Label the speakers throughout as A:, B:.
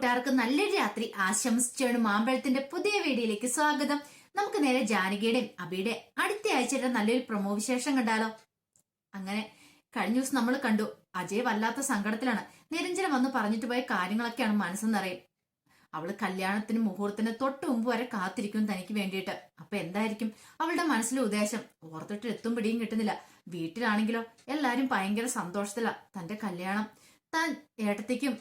A: കൂട്ടുകാർക്ക് നല്ലൊരു രാത്രി ആശംസിച്ചാണ് മാമ്പഴത്തിന്റെ പുതിയ വീഡിയോയിലേക്ക് സ്വാഗതം. നമുക്ക് നേരെ ജാനകിയുടെയും അബിയുടെ അടുത്ത ആഴ്ചയുടെ നല്ലൊരു പ്രൊമോ വിശേഷം കണ്ടാലോ. അങ്ങനെ കഴിഞ്ഞ ദിവസം നമ്മൾ കണ്ടു അജയ് വല്ലാത്ത സങ്കടത്തിലാണ്. നിരഞ്ജന വന്ന് പറഞ്ഞിട്ട് പോയ കാര്യങ്ങളൊക്കെയാണ് മനസ്സെന്നറിയും. അവൾ കല്യാണത്തിന് മുഹൂർത്തത്തിന് തൊട്ട് മുമ്പ് വരെ കാത്തിരിക്കും തനിക്ക് വേണ്ടിയിട്ട്. അപ്പൊ എന്തായിരിക്കും? അവളുടെ മനസ്സിലെ ഉദ്ദേശം ഓർത്തിട്ട് എത്തും പിടിയും കിട്ടുന്നില്ല. വീട്ടിലാണെങ്കിലോ എല്ലാരും ഭയങ്കര സന്തോഷത്തിലാ. തന്റെ കല്യാണം താൻ ഏട്ടത്തേക്കും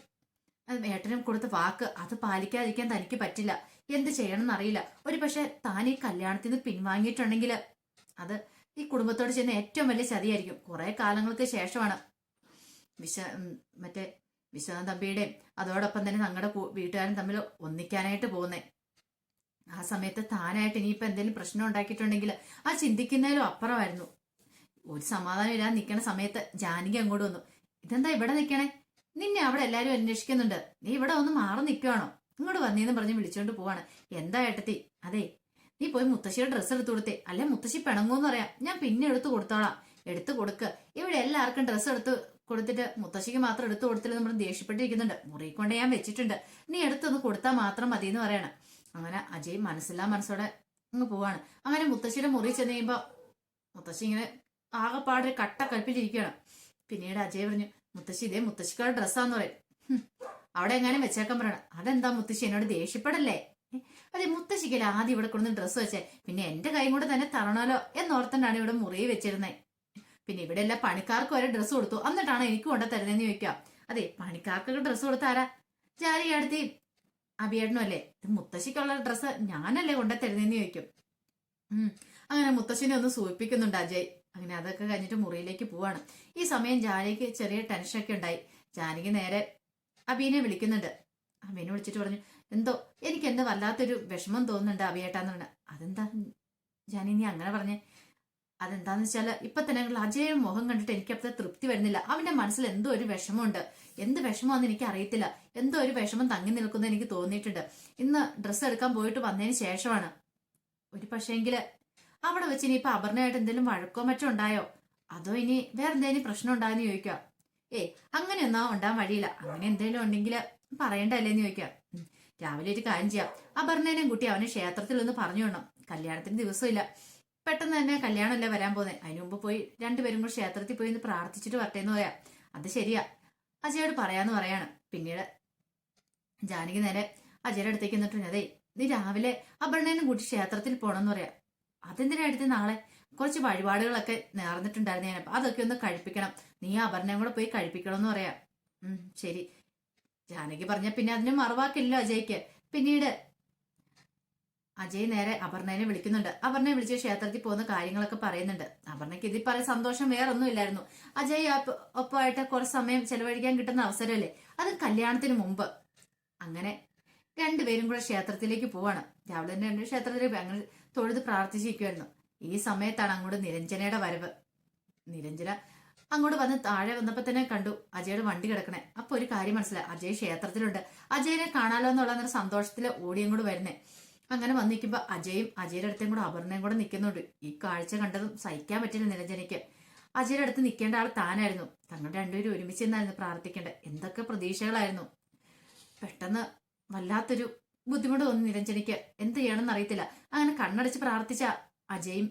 A: ഉം, ഏട്ടനും കൊടുത്ത വാക്ക് അത് പാലിക്കാതിരിക്കാൻ തനിക്ക് പറ്റില്ല. എന്ത് ചെയ്യണമെന്ന് അറിയില്ല ഒരു പക്ഷെ താൻ ഈ കല്യാണത്തിൽ നിന്ന് പിൻവാങ്ങിയിട്ടുണ്ടെങ്കിൽ അത് ഈ കുടുംബത്തോട് ചെയ്യുന്ന ഏറ്റവും വലിയ ചതിയായിരിക്കും. കുറെ കാലങ്ങൾക്ക് ശേഷമാണ് വിശ ഉം, മറ്റേ വിശ്വനാഥ് തമ്പിയുടെയും അതോടൊപ്പം തന്നെ ഞങ്ങളുടെ വീട്ടുകാരും തമ്മിൽ ഒന്നിക്കാനായിട്ട് പോകുന്നേ. ആ സമയത്ത് താനായിട്ട് ഇനിയിപ്പൊ എന്തെങ്കിലും പ്രശ്നം ഉണ്ടാക്കിയിട്ടുണ്ടെങ്കിൽ ആ ചിന്തിക്കുന്നതിലും അപ്പുറമായിരുന്നു. ഒരു സമാധാനം ഇല്ലാതെ നിൽക്കണ സമയത്ത് ജാനകി അങ്ങോട്ട് വന്നു. ഇതെന്താ ഇവിടെ നിൽക്കണേ നിന്നെ അവിടെ എല്ലാരും അന്വേഷിക്കുന്നുണ്ട്. നീ ഇവിടെ ഒന്ന് മാറി നിൽക്കുകയാണോ ഇങ്ങോട്ട് വന്നീന്ന് പറഞ്ഞ് വിളിച്ചോണ്ട് പോവാണ്. എന്താ ഏട്ടത്തി? അതെ നീ പോയി മുത്തശ്ശിയുടെ ഡ്രസ്സ് എടുത്തു കൊടുത്തേ. അല്ലെ മുത്തശ്ശി പിണങ്ങൂന്ന് പറയാം. ഞാൻ പിന്നെ എടുത്തു കൊടുത്തോളാം. എടുത്തു കൊടുക്ക്. ഇവിടെ എല്ലാവർക്കും ഡ്രസ്സ് എടുത്ത് കൊടുത്തിട്ട് മുത്തശ്ശിക്ക് മാത്രം എടുത്തു കൊടുത്തില്ല നമ്മൾ ദേഷ്യപ്പെട്ടിരിക്കുന്നുണ്ട്. മുറി കൊണ്ട് ഞാൻ വെച്ചിട്ടുണ്ട്. നീ എടുത്തൊന്ന് കൊടുത്താൽ മാത്രം മതി എന്ന് പറയണം. അങ്ങനെ അജയ് മനസ്സില്ലാ മനസ്സോടെ അങ്ങ് പോവാണ്. അങ്ങനെ മുത്തശ്ശിയുടെ മുറി ചെന്ന് കഴിയുമ്പോ മുത്തശ്ശി ഇങ്ങനെ ആകെപ്പാടൊരു കട്ട കൽപ്പിലിരിക്കുകയാണ് പിന്നീട് അജയ് പറഞ്ഞു മുത്തശ്ശി ഇതേ മുത്തശ്ശിക്കാരുടെ ഡ്രസ്സാന്ന് പറയും. "ഹും, അവിടെ എങ്ങാനും വെച്ചേക്കാൻ പറയണം. അതെന്താ മുത്തശ്ശി എന്നോട് ദേഷ്യപ്പെടല്ലേ? അതെ മുത്തശ്ശിക്കല്ലേ ആദ്യം ഇവിടെ കൊണ്ടുവന്ന് ഡ്രസ്സ് വെച്ചേ. പിന്നെ എന്റെ കൈ കൊണ്ട് തന്നെ തരണമല്ലോ എന്നോർത്തണ്ടാണ് ഇവിടെ മുറി വെച്ചിരുന്നത് പിന്നെ ഇവിടെ എല്ലാ പണിക്കാർക്ക് വരെ ഡ്രസ്സ് കൊടുത്തു. എന്നിട്ടാണ് എനിക്ക് കൊണ്ട തരുന്നതെന്ന് ചോദിക്കാം അതെ പണിക്കാർക്കൊക്കെ ഡ്രസ്സ് കൊടുത്താരാ ജാരി അടുത്തി അഭിയേട്ടനും അല്ലേ? മുത്തശ്ശിക്കുള്ള ഡ്രസ്സ് ഞാനല്ലേ കൊണ്ട ചോദിക്കും. ഉം. അങ്ങനെ മുത്തശ്ശിനെ ഒന്ന് സൂചിപ്പിക്കുന്നുണ്ട് അജയ്. അങ്ങനെ അതൊക്കെ കഴിഞ്ഞിട്ട് മുറിയിലേക്ക് പോവാണ്. ഈ സമയം ജാനകിക്ക് ചെറിയ ടെൻഷനൊക്കെ ഉണ്ടായി. ജാനകി നേരെ അബീനെ വിളിക്കുന്നുണ്ട്. അബീനെ വിളിച്ചിട്ട് പറഞ്ഞു എന്തോ എനിക്ക് എന്തോ വല്ലാത്തൊരു വിഷമം തോന്നുന്നുണ്ട് അബിയേട്ടാന്ന് പറഞ്ഞു അതെന്താ? ജാനി നീ അങ്ങനെ പറഞ്ഞേ അതെന്താന്ന് വെച്ചാൽ ഇപ്പൊ തന്നെ അജയ മുഖം കണ്ടിട്ട് എനിക്ക് അപ്പത്തെ തൃപ്തി വരുന്നില്ല. അവന്റെ മനസ്സിൽ എന്തോ ഒരു വിഷമമുണ്ട്. എന്ത് വിഷമമാണെന്ന് എനിക്ക് അറിയത്തില്ല. എന്തോ ഒരു വിഷമം തങ്ങി നിൽക്കുന്ന എനിക്ക് തോന്നിയിട്ടുണ്ട്. ഇന്ന് ഡ്രസ്സ് എടുക്കാൻ പോയിട്ട് വന്നതിന് ശേഷമാണ്. ഒരു പക്ഷേങ്കിൽ അവിടെ വെച്ച് ഇനിയിപ്പൊ അപർണയായിട്ട് എന്തെങ്കിലും വഴക്കോ മറ്റോ ഉണ്ടായോ? അതോ ഇനി വേറെ എന്തെങ്കിലും പ്രശ്നം ഉണ്ടായെന്ന് ചോദിക്കാം ഏ അങ്ങനെയൊന്നും ഉണ്ടാൻ വഴിയില്ല. അങ്ങനെ എന്തെങ്കിലും ഉണ്ടെങ്കിൽ പറയണ്ടല്ലേന്ന് ചോദിക്കാം രാവിലെ ഒരു കാര്യം ചെയ്യാം. അപർണേനെയും കുട്ടി അവനെ ക്ഷേത്രത്തിൽ ഒന്ന് പറഞ്ഞു വിടണം. കല്യാണത്തിന് ദിവസമില്ല. പെട്ടെന്ന് തന്നെ കല്യാണമല്ലേ വരാൻ പോകുന്നത് അതിനു മുമ്പ് പോയി രണ്ടുപേരും കൂടി ക്ഷേത്രത്തിൽ പോയി ഒന്ന് പ്രാർത്ഥിച്ചിട്ട് വരട്ടെ എന്ന് പറയാം. അത് ശരിയാ. അജയോട് പറയാന്ന് പറയാണ്. പിന്നീട് ജാനകി നേരെ അജയുടെ അടുത്തേക്ക് എന്നിട്ടുണ്ട് അതെ നീ രാവിലെ അപർണേനും കൂട്ടി ക്ഷേത്രത്തിൽ പോണെന്ന് പറയാം. അതെന്തിനാ എടുത്ത് നാളെ? കുറച്ച് വഴിപാടുകളൊക്കെ നേർന്നിട്ടുണ്ടായിരുന്നു ഞാൻ. അതൊക്കെ ഒന്ന് കഴിപ്പിക്കണം. നീ അപർണയും കൂടെ പോയി കഴിപ്പിക്കണം എന്ന് പറയാം ശരി. ജാനകി പറഞ്ഞ പിന്നെ അതിന് മറവാക്കില്ല അജയ്ക്ക്. പിന്നീട് അജയ് നേരെ അപർണയെ വിളിക്കുന്നുണ്ട്. അപർണയെ വിളിച്ച് ക്ഷേത്രത്തിൽ പോകുന്ന കാര്യങ്ങളൊക്കെ പറയുന്നുണ്ട്. അപർണയ്ക്ക് ഇതിൽ പറയാൻ സന്തോഷം വേറെ ഒന്നും ഇല്ലായിരുന്നു അജയ് ഒപ്പ- ഒപ്പമായിട്ട് കുറച്ച് സമയം ചെലവഴിക്കാൻ കിട്ടുന്ന അവസരമല്ലേ? അത് കല്യാണത്തിന് മുമ്പ്. അങ്ങനെ രണ്ടുപേരും കൂടെ ക്ഷേത്രത്തിലേക്ക് പോവാണ്. രാവിലെ തന്നെ രണ്ട് ക്ഷേത്രത്തിലേക്ക്. അങ്ങനെ തൊഴുത് പ്രാർത്ഥിച്ചിരിക്കുമായിരുന്നു ഈ സമയത്താണ് അങ്ങോട്ട് നിരഞ്ജനയുടെ വരവ്. നിരഞ്ജന അങ്ങോട്ട് വന്ന് താഴെ വന്നപ്പോ തന്നെ കണ്ടു അജയുടെ വണ്ടി കിടക്കണേ. അപ്പൊ ഒരു കാര്യം മനസ്സിലായി അജയ് ക്ഷേത്രത്തിലുണ്ട്. അജയനെ കാണാലോ എന്നുള്ള ഒരു സന്തോഷത്തിൽ ഓടിയും കൂടെ വരുന്നേ. അങ്ങനെ വന്ന് നിൽക്കുമ്പോ അജയും അജയുടെ അടുത്തേം കൂടെ അപർണയും കൂടെ നിൽക്കുന്നുണ്ട് ഈ കാഴ്ച കണ്ടതും സഹിക്കാൻ പറ്റില്ല നിരഞ്ജനയ്ക്ക്. അജയുടെ അടുത്ത് നിൽക്കേണ്ട ആൾ താനായിരുന്നു. തങ്ങൾ രണ്ടുപേരും ഒരുമിച്ച് നിന്നായിരുന്നു പ്രാർത്ഥിക്കേണ്ടത്. എന്തൊക്കെ പ്രതീക്ഷകളായിരുന്നു. പെട്ടെന്ന് വല്ലാത്തൊരു ബുദ്ധിമുട്ട് തോന്നി നിരഞ്ജനയ്ക്ക്. എന്ത് ചെയ്യണമെന്ന് അറിയത്തില്ല. അങ്ങനെ കണ്ണടച്ച് പ്രാർത്ഥിച്ച അജയും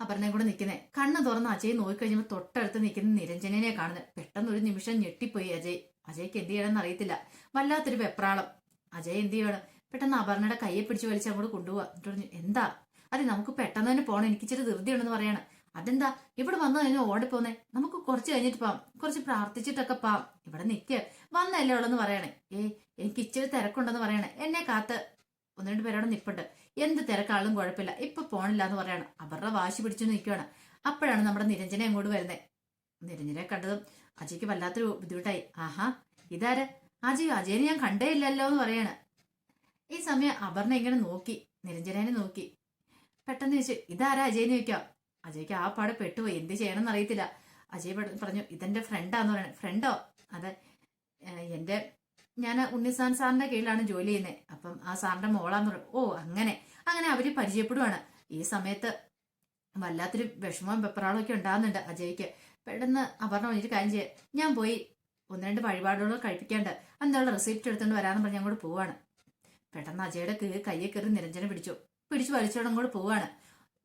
A: അപർണയും കൂടെ നിൽക്കുന്നേ. കണ്ണ് തുറന്ന് അജയ് നോക്കിക്കഴിഞ്ഞപ്പോൾ തൊട്ടടുത്ത് നിൽക്കുന്ന നിരഞ്ജനെ കാണുന്നത്. പെട്ടെന്ന് ഒരു നിമിഷം ഞെട്ടിപ്പോയി അജയ്. അജയ്ക്ക് എന്ത് ചെയ്യണമെന്ന് അറിയത്തില്ല. വല്ലാത്തൊരു വെപ്രാളം. അജയ് എന്ത് ചെയ്യണം? പെട്ടെന്ന് അപർണയുടെ കയ്യെ പിടിച്ച് വലിച്ച് അങ്ങോട്ട് കൊണ്ടുപോവാ. എന്നിട്ട് പറഞ്ഞു എന്താ? അതെ നമുക്ക് പെട്ടെന്ന് തന്നെ പോകണം എനിക്ക് ഇച്ചിരി ധൃതിയുണ്ടെന്ന് പറയണം. അതെന്താ? ഇവിടെ വന്നു കഴിഞ്ഞാൽ ഓടിപ്പോന്നെ. നമുക്ക് കുറച്ച് കഴിഞ്ഞിട്ട് പോവാം. കുറച്ച് പ്രാർത്ഥിച്ചിട്ടൊക്കെ പോവാം. ഇവിടെ നിൽക്കുക വന്നല്ലേ ഉള്ളെന്ന് പറയണേ. ഏ എനിക്ക് ഇച്ചിരി തിരക്കുണ്ടെന്ന് പറയണേ. എന്നെ കാത്ത് ഒന്ന് രണ്ട് പേരോട് നിപ്പുണ്ട്. എന്ത് തിരക്കാളും കുഴപ്പമില്ല. ഇപ്പൊ പോണില്ല എന്ന് പറയാണ്. അവരുടെ വാശി പിടിച്ചു നിൽക്കുകയാണ് അപ്പോഴാണ് നമ്മുടെ നിരഞ്ജന അങ്ങോട്ട് വരുന്നത് നിരഞ്ജനെ കണ്ടതും അജയ്ക്ക് വല്ലാത്തൊരു ബുദ്ധിമുട്ടായി. ആഹാ ഇതാര്? അജയ് അജയനെ ഞാൻ കണ്ടേ ഇല്ലല്ലോ എന്ന് പറയാണ്. ഈ സമയം അപർണ ഇങ്ങനെ നോക്കി. നിരഞ്ജനെ നോക്കി. പെട്ടെന്ന് ചോദിച്ചു ഇതാരാ അജയ് ചോദിക്കാം. അജയ്ക്ക് ആ പാടെ പെട്ടുപോയി. എന്ത് ചെയ്യണമെന്ന് അറിയത്തില്ല. അജയ് പറഞ്ഞു ഇതെന്റെ ഫ്രണ്ടാന്ന് പറയണേ. ഫ്രണ്ടോ അതെ. എന്റെ ഞാൻ ഉണ്ണിസാൻ സാറിന്റെ കീഴിലാണ് ജോലി ചെയ്യുന്നത് അപ്പം ആ സാറിന്റെ മോളാന്ന് പറയും ഓ അങ്ങനെ. അങ്ങനെ അവർ പരിചയപ്പെടുവാണ്. ഈ സമയത്ത് വല്ലാത്തൊരു വിഷമവും പെപ്പറാളൊക്കെ ഉണ്ടാകുന്നുണ്ട് അജയ്ക്ക്. പെട്ടെന്ന് അപർണ വന്നിട്ട് കാര്യം ചെയ്യാം. ഞാൻ പോയി ഒന്ന് രണ്ട് വഴിപാടുകൾ കഴിപ്പിക്കാണ്ട് അന്നുള്ള റെസിപ്റ്റ് എടുത്തുകൊണ്ട് വരാമെന്ന് പറഞ്ഞ് അങ്ങോട്ട് പോവാണ്. പെട്ടെന്ന് അജയുടെ കയ്യെ കയറി നിരഞ്ജന പിടിച്ചു. പിടിച്ചു വലിച്ചോടെ അങ്ങോട്ട് പോവാണ്.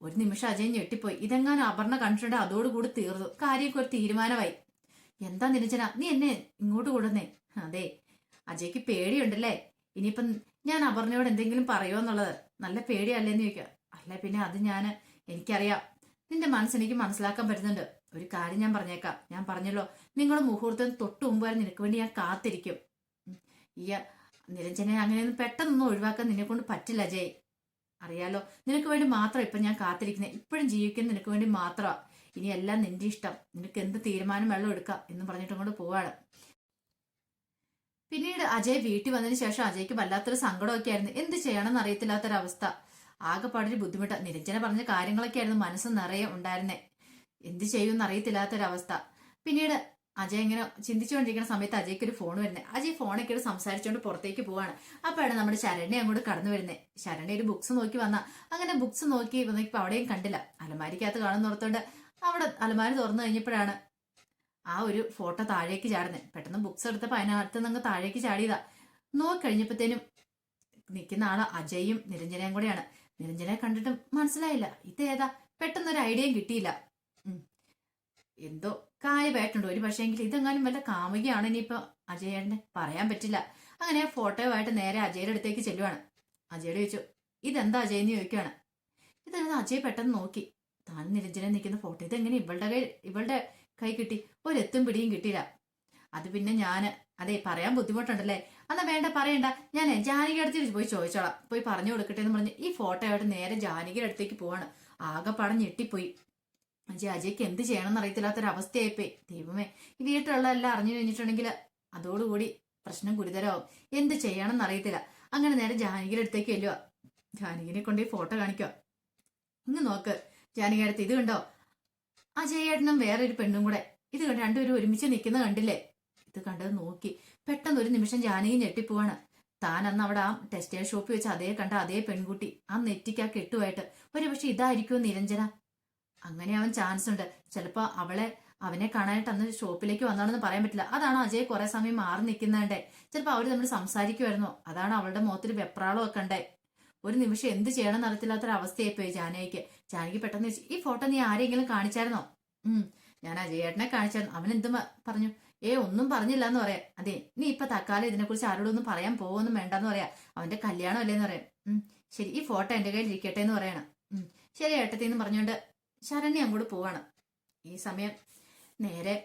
A: ഒരു നിമിഷം അജയൻ ഞെട്ടിപ്പോയി. ഇതെങ്ങാനും അപർണ കണ്ടിട്ടുണ്ട്. അതോടുകൂടി തീർന്നു. കാര്യമൊക്കെ ഒരു തീരുമാനമായി. എന്താ നിരഞ്ജന? നീ എന്നെ ഇങ്ങോട്ട് കൂടുന്നേ അതെ അജയ്ക്ക് പേടിയുണ്ടല്ലേ? ഇനിയിപ്പം ഞാൻ അപർണയോട് എന്തെങ്കിലും പറയുമോ എന്നുള്ളത്? നല്ല പേടിയല്ലേന്ന് ചോദിക്കുക. അല്ല പിന്നെ അത് ഞാൻ എനിക്കറിയാം. നിന്റെ മനസ്സെനിക്ക് മനസ്സിലാക്കാൻ പറ്റുന്നുണ്ട്. ഒരു കാര്യം ഞാൻ പറഞ്ഞേക്കാം. ഞാൻ പറഞ്ഞല്ലോ നിങ്ങൾ മുഹൂർത്തം തൊട്ട് മുമ്പ് വരെ നിനക്ക് വേണ്ടി ഞാൻ കാത്തിരിക്കും. ഈ നിരഞ്ജനെ അങ്ങനെയൊന്നും പെട്ടെന്നൊന്നും ഒഴിവാക്കാൻ നിന്നെ കൊണ്ട് പറ്റില്ല അജയ്. അറിയാലോ നിനക്ക് വേണ്ടി മാത്രം ഇപ്പം ഞാൻ കാത്തിരിക്കുന്നത് ഇപ്പോഴും ജീവിക്കുന്ന നിനക്ക് വേണ്ടി മാത്രമാണ് ഇനി എല്ലാം നിന്റെ ഇഷ്ടം. നിനക്ക് എന്ത് തീരുമാനം വെള്ളം എടുക്കാം എന്ന് പറഞ്ഞിട്ടും കൊണ്ട് പോവാണ്. പിന്നീട് അജയ് വീട്ടിൽ വന്നതിന് ശേഷം അജയ്ക്ക് വല്ലാത്തൊരു സങ്കടമൊക്കെ ആയിരുന്നു. എന്ത് ചെയ്യണമെന്ന് അറിയത്തില്ലാത്തൊരവസ്ഥ. ആകെപ്പാടൊരു ബുദ്ധിമുട്ട്. നിരഞ്ജന പറഞ്ഞ കാര്യങ്ങളൊക്കെ ആയിരുന്നു മനസ്സ് നിറയെ ഉണ്ടായിരുന്നേ. എന്ത് ചെയ്യുമെന്ന് അറിയത്തില്ലാത്തൊരവസ്ഥ. പിന്നീട് അജയ് ഇങ്ങനെ ചിന്തിച്ചുകൊണ്ടിരിക്കുന്ന സമയത്ത് അജയ്ക്ക് ഒരു ഫോൺ വരുന്നത് അജയ് ഫോണൊക്കെ എടുത്ത് സംസാരിച്ചുകൊണ്ട് പുറത്തേക്ക് പോവാണ്. അപ്പോഴാണ് നമ്മുടെ ശരണ്യ അങ്ങോട്ട് കടന്നു വരുന്നത് ശരണ്യ ഒരു ബുക്സ് നോക്കി വന്ന. അങ്ങനെ ബുക്സ് നോക്കി വന്നപ്പോ അവിടെയും കണ്ടില്ല. അലമാരിക്കകത്ത് കാണുന്നോർത്തോണ്ട് അവിടെ അലമാരി തുറന്നു കഴിഞ്ഞപ്പോഴാണ് ആ ഒരു ഫോട്ടോ താഴേക്ക് ചാടുന്നത് പെട്ടെന്ന് ബുക്സ് എടുത്തപ്പോൾ അതിനകത്ത് നിന്ന് താഴേക്ക് ചാടിയതാ. നോക്കഴിഞ്ഞപ്പോഴത്തേനും നിൽക്കുന്ന ആൾ അജയും നിരഞ്ജനയും കൂടെയാണ്. നിരഞ്ജനെ കണ്ടിട്ടും മനസ്സിലായില്ല. ഇത് ഏതാ? പെട്ടെന്ന് ഒരു ഐഡിയയും കിട്ടിയില്ല. എന്തോ കാര്യമായിട്ടുണ്ട് ഒരു പക്ഷേങ്കിൽ ഇതെങ്ങാനും വല്ല കാമുകയാണ് ഇനിയിപ്പോ അജയേട്ടനെ പറയാൻ പറ്റില്ല. അങ്ങനെ ഫോട്ടോയുമായിട്ട് നേരെ അജയുടെ അടുത്തേക്ക് ചെല്ലുവാണ്. അജയോട് ചോദിച്ചു ഇതെന്താ അജയ്? എന്ന് ചോദിക്കുവാണ്. ഇതെന്താ അജയ് പെട്ടെന്ന് നോക്കി. താൻ നിരഞ്ജനെ നിൽക്കുന്ന ഫോട്ടോ ഇതെങ്ങനെ ഇവളുടെ കൈ ഇവളുടെ കൈ കിട്ടി. ഒരെത്തും പിടിയും കിട്ടിയില്ല. അത് പിന്നെ ഞാൻ അതെ പറയാൻ ബുദ്ധിമുട്ടുണ്ടല്ലേ? എന്നാ വേണ്ട പറയണ്ട. ഞാൻ ജാനകി അടുത്ത് പോയി ചോദിച്ചോളാം. പോയി പറഞ്ഞു കൊടുക്കട്ടെ എന്ന് പറഞ്ഞ് ഈ ഫോട്ടോയായിട്ട് നേരെ ജാനകിയുടെ അടുത്തേക്ക് പോവാണ്. ആകെ പടം ഞെട്ടിപ്പോയി. അജയ് അജയ്ക്ക് എന്ത് ചെയ്യണമെന്ന് അറിയത്തില്ലാത്തൊരവസ്ഥയായിപ്പോയി. ദൈവമേ ഈ വീട്ടിലുള്ള എല്ലാം അറിഞ്ഞു കഴിഞ്ഞിട്ടുണ്ടെങ്കിൽ അതോടുകൂടി പ്രശ്നം ഗുരുതരമാവും. എന്ത് ചെയ്യണമെന്ന് അറിയത്തില്ല. അങ്ങനെ നേരെ ജാനകിയുടെ അടുത്തേക്ക് ചെല്ലുക ജാനകിനെ കൊണ്ട് ഈ ഫോട്ടോ കാണിക്കുക ഇന്ന് നോക്ക്. ജാനകിയുടെ അടുത്ത് ഇത് കണ്ടോ? അജയേട്ടനും വേറൊരു പെണ്ണും കൂടെ. ഇത് കണ്ട് രണ്ടുപേരും ഒരുമിച്ച് നിൽക്കുന്ന കണ്ടില്ലേ? ഇത് കണ്ടത് നോക്കി. പെട്ടെന്ന് ഒരു നിമിഷം ജാനകി ഞെട്ടിപ്പോവാണ്. താൻ അന്ന് അവിടെ ആ ടെക്സ്റ്റൈൽ ഷോപ്പിൽ വെച്ച് അതേ കണ്ട അതേ പെൺകുട്ടി. ആ നെറ്റിക്ക് ആ കെട്ടുമായിട്ട്. ഒരു പക്ഷെ ഇതായിരിക്കുമോ നിരഞ്ജന? അങ്ങനെ അവൻ ചാൻസ് ഉണ്ട്. ചിലപ്പോ അവളെ അവനെ കാണാനായിട്ട് അന്ന് ഷോപ്പിലേക്ക് വന്നാണെന്ന് പറയാൻ പറ്റില്ല. അതാണ് അജയ് കുറെ സമയം മാറി നിൽക്കുന്നതേ ചിലപ്പോ അവർ തമ്മിൽ സംസാരിക്കുമായിരുന്നോ. അതാണ് അവളുടെ മുഖത്തിൽ വെപ്രാളമൊക്കെ ഉണ്ടേ ഒരു നിമിഷം എന്ത് ചെയ്യണം പോയി ജാനകിക്ക്. ജാനകി പെട്ടെന്ന് ചോദിച്ചു ഈ ഫോട്ടോ നീ ആരെങ്കിലും കാണിച്ചായിരുന്നോ? ഉം ഞാൻ അജയേട്ടനെ കാണിച്ചായിരുന്നു. അവൻ എന്തും പറഞ്ഞു. ഏ ഒന്നും പറഞ്ഞില്ല എന്ന് പറയാം. അതെ നീ ഇപ്പൊ തക്കാലം ഇതിനെക്കുറിച്ച് ആരോടൊന്നും പറയാൻ പോവൊന്നും വേണ്ടെന്ന് പറയാം. അവന്റെ കല്യാണം അല്ലേന്ന് പറയാം. ഉം ശരി ഈ ഫോട്ടോ എന്റെ കയ്യിൽ ഇരിക്കട്ടെ എന്ന് പറയണം. ഉം ശരി ഏട്ടത്തി എന്ന് പറഞ്ഞുകൊണ്ട് ശരണ്യ അങ്ങോട്ട് പോവാണ്. ഈ സമയം നേരെ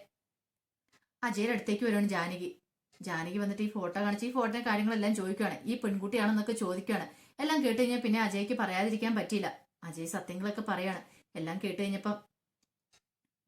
A: അജയുടെ അടുത്തേക്ക് വരുവാണ് ജാനകി. ജാനകി വന്നിട്ട് ഈ ഫോട്ടോ കാണിച്ച് ഈ ഫോട്ടോയുടെ കാര്യങ്ങളെല്ലാം ചോദിക്കുകയാണ് ഈ പെൺകുട്ടിയാണെന്നൊക്കെ ചോദിക്കുകയാണ് എല്ലാം കേട്ട് കഴിഞ്ഞാൽ പിന്നെ അജയ്ക്ക് പറയാതിരിക്കാൻ പറ്റിയില്ല. അജയ് സത്യങ്ങളൊക്കെ പറയാണ്. എല്ലാം കേട്ട് കഴിഞ്ഞപ്പം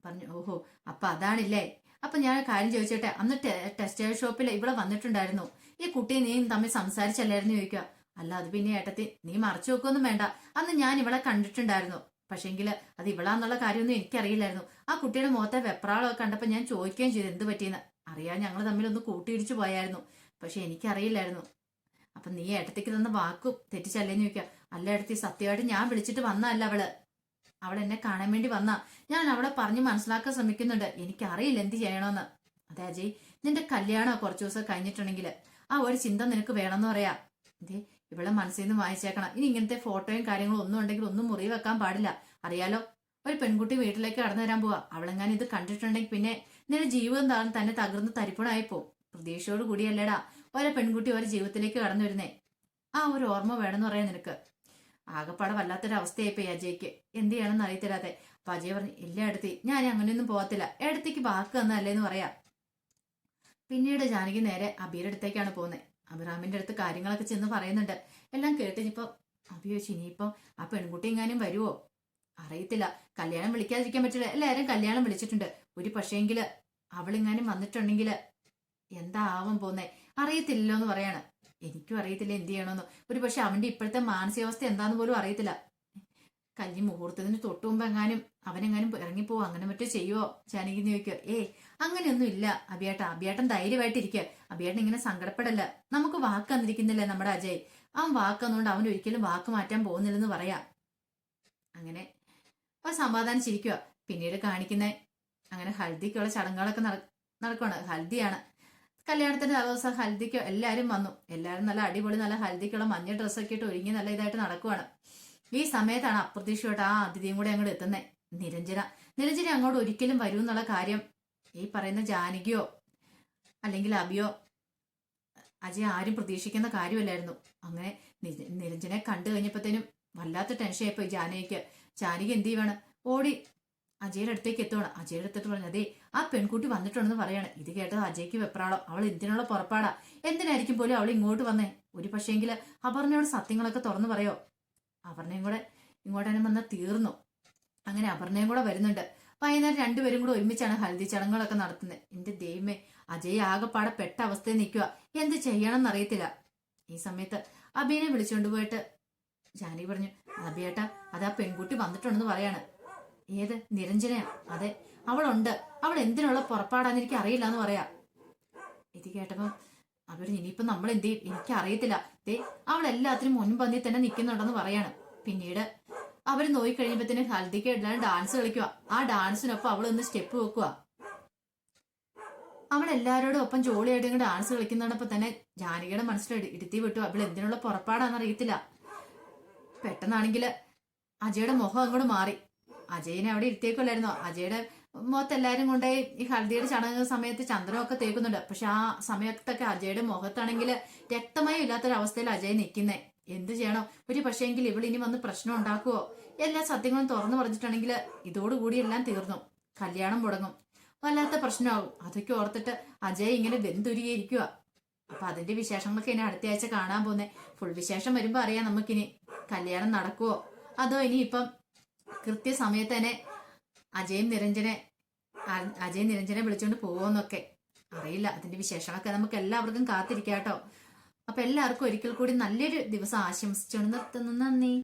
A: പറഞ്ഞു ഓഹോ അപ്പൊ അതാണില്ലേ? അപ്പൊ ഞാൻ കാര്യം ചോദിച്ചോട്ടെ? അന്ന് ടെക്സ്റ്റൈൽ ഷോപ്പിൽ ഇവിടെ വന്നിട്ടുണ്ടായിരുന്നു. ഈ കുട്ടി നീ തമ്മിൽ സംസാരിച്ചല്ലായിരുന്നു ചോദിക്കുക. അല്ല അത് പിന്നെ ഏട്ടത്തി നീ മറച്ചു വെക്കൊന്നും വേണ്ട. അന്ന് ഞാൻ ഇവളെ കണ്ടിട്ടുണ്ടായിരുന്നു. പക്ഷെങ്കിൽ അത് ഇവളാന്നുള്ള കാര്യമൊന്നും എനിക്കറിയില്ലായിരുന്നു. ആ കുട്ടിയുടെ മുഖത്തെ വെപ്രാളമൊക്കെ കണ്ടപ്പോൾ ഞാൻ ചോദിക്കുകയും ചെയ്തു എന്ത് പറ്റിയെന്ന്. അറിയാൻ ഞങ്ങൾ തമ്മിലൊന്ന് കൂട്ടിയിടിച്ചു പോയായിരുന്നു. പക്ഷെ എനിക്കറിയില്ലായിരുന്നു. അപ്പൊ നീ ഏട്ടത്തേക്ക് തന്ന വാക്കും തെറ്റിച്ചല്ലേന്ന് ചോദിക്കുക. അല്ല ഏട്ടത്തി സത്യമായിട്ട് ഞാൻ വിളിച്ചിട്ട് വന്നല്ല അവൾ. അവൾ എന്നെ കാണാൻ വേണ്ടി വന്ന. ഞാൻ അവളെ പറഞ്ഞ് മനസ്സിലാക്കാൻ ശ്രമിക്കുന്നുണ്ട്. എനിക്കറിയില്ല എന്ത് ചെയ്യണമെന്ന്. അതെ അജയ് നിന്റെ കല്യാണം കുറച്ചു ദിവസം കഴിഞ്ഞിട്ടുണ്ടെങ്കിൽ ആ ഒരു ചിന്ത നിനക്ക് വേണമെന്ന് പറയാ. ഇതേ ഇവളെ മനസ്സിൽ നിന്ന് വായിച്ചേക്കണം. ഇനി ഇങ്ങനത്തെ ഫോട്ടോയും കാര്യങ്ങളും ഒന്നും ഉണ്ടെങ്കിൽ ഒന്നും മുറി വെക്കാൻ പാടില്ല. അറിയാലോ? ഒരു പെൺകുട്ടി വീട്ടിലേക്ക് കടന്നു വരാൻ പോവാ. അവളെങ്ങാനും ഇത് കണ്ടിട്ടുണ്ടെങ്കിൽ പിന്നെ നിന്റെ ജീവിതം തന്നെ തകർന്ന് തരിപ്പണായി പോകും പ്രതീക്ഷയോട് കൂടിയല്ലേടാ. ഓരോ പെൺകുട്ടി ഒരു ജീവിതത്തിലേക്ക് കടന്നു വരുന്നേ. ആ ഒരു ഓർമ്മ വേണമെന്ന് പറയാൻ നിനക്ക്. ആകപ്പാടെ വല്ലാത്തൊരു അവസ്ഥയായിപ്പോയി അജയ്ക്ക്. എന്ത് ചെയ്യണമെന്ന് അറിയത്തില്ലാതെ. അപ്പൊ അജയ് പറഞ്ഞു ഇല്ല എടുത്തി ഞാൻ അങ്ങനെയൊന്നും പോകത്തില്ല. എടുത്തേക്ക് വാക്ക് തന്നല്ലേന്ന് പറയാ. പിന്നീട് ജാനകി നേരെ അബീരുടെ അടുത്തേക്കാണ് പോകുന്നത് അബിറാമിന്റെ അടുത്ത് കാര്യങ്ങളൊക്കെ ചെന്ന് പറയുന്നുണ്ട്. എല്ലാം കേട്ടിനിപ്പോ അബി ചോദിച്ചു ഇനിയിപ്പം ആ പെൺകുട്ടി എങ്ങാനും വരുവോ? അറിയത്തില്ല. കല്യാണം വിളിക്കാതിരിക്കാൻ പറ്റില്ല. എല്ലാവരും കല്യാണം വിളിച്ചിട്ടുണ്ട്. ഒരു പക്ഷേങ്കിൽ അവളിങ്ങാനും വന്നിട്ടുണ്ടെങ്കിൽ എന്താ ആവാൻ പോന്നേ അറിയത്തില്ലല്ലോ എന്ന് പറയാണ്. എനിക്കും അറിയത്തില്ല എന്ത് ചെയ്യണമെന്ന് ഒരു പക്ഷെ അവന്റെ ഇപ്പോഴത്തെ മാനസികാവസ്ഥ എന്താന്ന് പോലും അറിയത്തില്ല. കല്ലി മുഹൂർത്തത്തിന് തൊട്ടു മുമ്പ് എങ്ങാനും അവനെങ്ങാനും ഇറങ്ങിപ്പോവോ അങ്ങനെ മറ്റോ ചെയ്യുവോ? ജാനകിന്ന് ചോദിക്കോ ഏ അങ്ങനെയൊന്നും ഇല്ല. അബിയേട്ട അബിയേട്ടൻ ധൈര്യമായിട്ടിരിക്കുക അബിയേട്ടൻ ഇങ്ങനെ സങ്കടപ്പെടല്ല. നമുക്ക് വാക്ക് തന്നിരിക്കുന്നില്ലേ നമ്മുടെ അജയ്? അവൻ വാക്ക് തന്നുകൊണ്ട് അവൻ ഒരിക്കലും വാക്ക് മാറ്റാൻ പോകുന്നില്ലെന്ന് പറയാ. അങ്ങനെ അപ്പൊ സമാധാനിച്ചിരിക്കുക പിന്നീട് കാണിക്കുന്ന അങ്ങനെ ഹൽദിക്കുള്ള ചടങ്ങുകളൊക്കെ നട- നടക്കുവാണ്. ഹൽദിയാണ്. കല്യാണത്തിന്റെ ദിവസം ഹൽദിക്കോ എല്ലാവരും വന്നു. എല്ലാവരും നല്ല അടിപൊളി നല്ല ഹൽദിക്കുള്ള മഞ്ഞ ഡ്രസ്സൊക്കെ ഇട്ട് ഒരുങ്ങി നല്ല ഇതായിട്ട് നടക്കുവാണ്. ഈ സമയത്താണ് അപ്രതീക്ഷയോട്ട് ആ അതിഥിയും കൂടെ അങ്ങോട്ട് എത്തുന്നത് നിരഞ്ജന. നിരഞ്ജന അങ്ങോട്ട് ഒരിക്കലും വരൂ എന്നുള്ള കാര്യം ഈ പറയുന്ന ജാനകിയോ അല്ലെങ്കിൽ അബിയോ അജയ് ആരും പ്രതീക്ഷിക്കുന്ന കാര്യമല്ലായിരുന്നു. അങ്ങനെ നിരഞ്ജനെ കണ്ടു കഴിഞ്ഞപ്പോഴത്തേനും വല്ലാത്ത ടെൻഷൻ ആയിപ്പോയി ജാനകിക്ക്. ജാനകി എന്ത് ചെയ്യുവാണ്? ഓടി അജയുടെ അടുത്തേക്ക് എത്തുവാണ്. അജയുടെ അടുത്തിട്ട് പറഞ്ഞു അതെ ആ പെൺകുട്ടി വന്നിട്ടുണ്ടെന്ന് പറയാണ്. ഇത് കേട്ടത് അജയ്ക്ക് വെപ്രാളം. അവൾ എന്തിനുള്ള പുറപ്പാടാ? എന്തിനായിരിക്കും പോലും അവൾ ഇങ്ങോട്ട് വന്നേ? ഒരു പക്ഷേങ്കിൽ അപർണയോട് സത്യങ്ങളൊക്കെ തുറന്നു പറയോ? അപർണയും കൂടെ ഇങ്ങോട്ടേനും വന്നാൽ തീർന്നു. അങ്ങനെ അപർണയും കൂടെ വരുന്നുണ്ട്. വൈകുന്നേരം രണ്ടുപേരും കൂടെ ഒരുമിച്ചാണ് ഹൽദി ചടങ്ങുകളൊക്കെ നടത്തുന്നത്. എന്റെ ദൈവമേ അജയ് ആകെപ്പാടെ പെട്ട അവസ്ഥയിൽ നിൽക്കുക എന്ത് ചെയ്യണമെന്ന് അറിയത്തില്ല ഈ സമയത്ത് അബീനെ വിളിച്ചുകൊണ്ട് പോയിട്ട് ജാനകി പറഞ്ഞു അബിയേട്ടാ അത് ആ പെൺകുട്ടി വന്നിട്ടുണ്ടെന്ന് പറയാണ്. ഏത്? നിരഞ്ജനയാ? അതെ അവളുണ്ട്. അവൾ എന്തിനുള്ള പുറപ്പാടാന്ന് എനിക്ക് അറിയില്ല എന്ന് പറയാ. ഇത് കേട്ടപ്പം അവർ ഇനിയിപ്പം നമ്മൾ എന്ത് ചെയ്യും? എനിക്ക് അറിയത്തില്ല ദേ അവൾ എല്ലാത്തിനും മുൻപന്തി തന്നെ നിൽക്കുന്നുണ്ടെന്ന് പറയാണ്. പിന്നീട് അവർ നോയി കഴിയുമ്പോഴത്തേനും ഹൽദിക്ക് എല്ലാം ഡാൻസ് കളിക്കുക ആ ഡാൻസിനൊപ്പം അവൾ ഒന്ന് സ്റ്റെപ്പ് വെക്കുക അവൾ എല്ലാവരോടും ഒപ്പം ജോളിയായിട്ട് ഇങ്ങ് ഡാൻസ് കളിക്കുന്നതോടൊപ്പം തന്നെ ജാനകിയുടെ മനസ്സിൽ ഇരുത്തി വിട്ടു അവൾ എന്തിനുള്ള പുറപ്പാടാന്ന് അറിയത്തില്ല. പെട്ടെന്നാണെങ്കിൽ അജയുടെ മുഖം അങ്ങോട്ട് മാറി. അജയനെ അവിടെ ഇരുത്തിയേക്കല്ലായിരുന്നോ അജയുടെ മുഖത്ത് എല്ലാരും കൊണ്ടുപോയി ഈ ഹൽദിയുടെ ചടങ്ങ് സമയത്ത് ചന്ദ്രനൊക്കെ തേക്കുന്നുണ്ട്. പക്ഷെ ആ സമയത്തൊക്കെ അജയുടെ മുഖത്താണെങ്കിൽ രക്തമയം ഇല്ലാത്തൊരവസ്ഥയിൽ അജയ് നിൽക്കുന്നേ. എന്ത് ചെയ്യണം? ഒരു പക്ഷേങ്കിൽ ഇവൾ ഇനി വന്ന് പ്രശ്നം ഉണ്ടാക്കുവോ? എല്ലാ സത്യങ്ങളും തുറന്നു പറഞ്ഞിട്ടുണ്ടെങ്കിൽ ഇതോടുകൂടി എല്ലാം തീർന്നു. കല്യാണം മുടങ്ങും. വല്ലാത്ത പ്രശ്നമാവും. അതൊക്കെ ഓർത്തിട്ട് അജയ് ഇങ്ങനെ വെന്തുരുകിയിരിക്കുക അപ്പൊ അതിന്റെ വിശേഷങ്ങളൊക്കെ ഇനി അടുത്ത ആഴ്ച കാണാൻ പോന്നെ ഫുൾ വിശേഷം വരുമ്പോ അറിയാം നമുക്കിനി കല്യാണം നടക്കുവോ? അതോ ഇനി ഇപ്പം കൃത്യസമയത്ത് തന്നെ അജയും നിരഞ്ജനെ അജയ് നിരഞ്ജനെ വിളിച്ചുകൊണ്ട് പോവോന്നൊക്കെ. അറിയില്ല അതിന്റെ വിശേഷങ്ങളൊക്കെ നമുക്ക് എല്ലാവർക്കും കാത്തിരിക്കാട്ടോ. അപ്പൊ എല്ലാവർക്കും ഒരിക്കൽ കൂടി നല്ലൊരു ദിവസം ആശംസിച്ചുകൊണ്ട് നിർത്തുന്നു. നന്ദി.